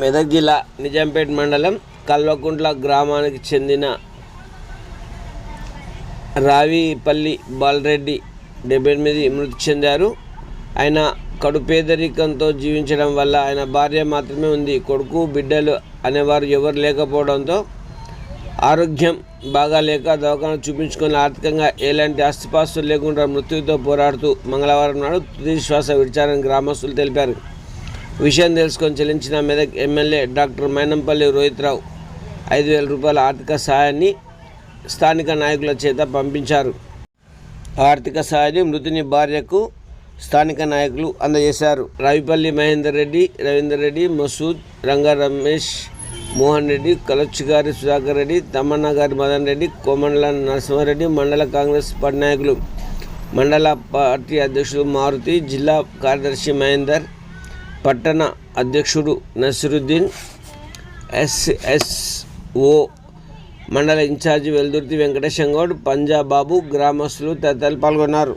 మెదక్ జిల్లా నిజాంపేట మండలం కల్వకుంట్ల గ్రామానికి చెందిన రావిపల్లి బాలరెడ్డి డెబ్బై ఎనిమిది మృతి చెందారు. ఆయన కడు పేదరికంతో జీవించడం వల్ల ఆయన భార్య మాత్రమే ఉంది. కొడుకు బిడ్డలు అనేవారు ఎవరు లేకపోవడంతో ఆరోగ్యం బాగా లేక దవాఖాన చూపించుకొని ఆర్థికంగా ఎలాంటి ఆస్తిపాస్తులు లేకుండా మృత్యుతో పోరాడుతూ మంగళవారం నాడు తుది శ్వాస విడిచారని గ్రామస్తులు తెలిపారు. విషయం తెలుసుకొని చెల్లించిన మెదక్ ఎమ్మెల్యే డాక్టర్ మైనంపల్లి రోహిత్రావు ఐదు వేల రూపాయల ఆర్థిక సహాయాన్ని స్థానిక నాయకుల చేత పంపించారు. ఆర్థిక సహాయాన్ని మృతుని భార్యకు స్థానిక నాయకులు అందజేశారు. రావిపల్లి మహేందర్ రెడ్డి రవీందర్ రెడ్డి మసూద్ రంగా రమేష్ మోహన్ రెడ్డి కలొచ్చిగారి సుధాకర్ రెడ్డి తమ్మన్న గారి మదన్ రెడ్డి కోమండల నరసింహారెడ్డి మండల కాంగ్రెస్ పార్టీ నాయకులు మండల పార్టీ అధ్యక్షుడు మారుతి జిల్లా కార్యదర్శి మహేందర్ పట్టణ అధ్యక్షుడు నసిరుద్దీన్ ఎస్ఎస్ఓ మండల ఇన్ఛార్జి వెల్దుర్తి వెంకటేశం గౌడ్ పంజాబాబు గ్రామస్తులు తదితరులు పాల్గొన్నారు.